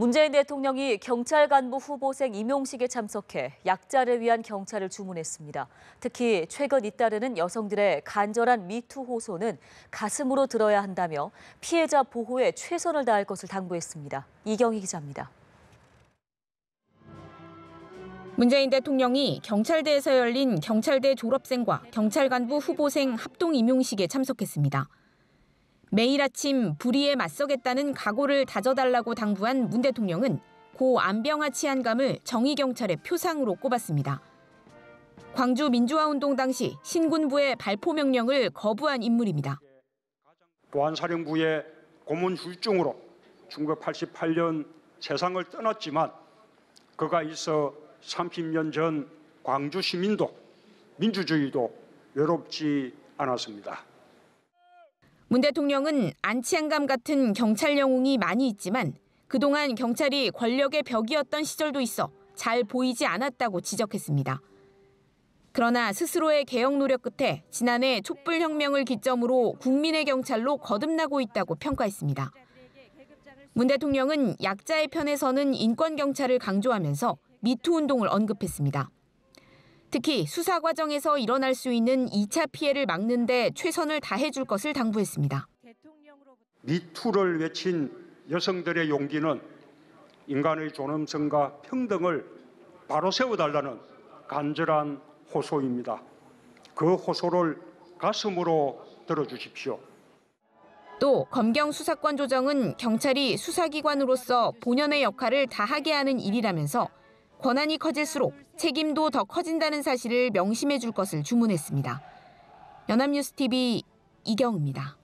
문재인 대통령이 경찰 간부 후보생 임용식에 참석해 약자를 위한 경찰을 주문했습니다. 특히 최근 잇따르는 여성들의 간절한 미투 호소는 가슴으로 들어야 한다며 피해자 보호에 최선을 다할 것을 당부했습니다. 이경희 기자입니다. 문재인 대통령이 경찰대에서 열린 경찰대 졸업생과 경찰 간부 후보생 합동 임용식에 참석했습니다. 매일 아침 불의에 맞서겠다는 각오를 다져달라고 당부한 문 대통령은 고 안병하 치안감을 정의경찰의 표상으로 꼽았습니다. 광주 민주화운동 당시 신군부의 발포 명령을 거부한 인물입니다. 보안사령부의 고문 훌중으로 1988년 세상을 떠났지만 그가 있어 30년 전 광주 시민도 민주주의도 외롭지 않았습니다. 문 대통령은 안치안감 같은 경찰 영웅이 많이 있지만 그동안 경찰이 권력의 벽이었던 시절도 있어 잘 보이지 않았다고 지적했습니다. 그러나 스스로의 개혁 노력 끝에 지난해 촛불혁명을 기점으로 국민의 경찰로 거듭나고 있다고 평가했습니다. 문 대통령은 약자의 편에 서는 인권경찰을 강조하면서 미투 운동을 언급했습니다. 특히 수사 과정에서 일어날 수 있는 2차 피해를 막는 데 최선을 다해줄 것을 당부했습니다. 미투를 외친 여성들의 용기는 인간의 존엄성과 평등을 바로 세워달라는 간절한 호소입니다. 그 호소를 가슴으로 들어주십시오. 또 검경 수사권 조정은 경찰이 수사기관으로서 본연의 역할을 다하게 하는 일이라면서 권한이 커질수록 책임도 더 커진다는 사실을 명심해 줄 것을 주문했습니다. 연합뉴스 TV 이경입니다.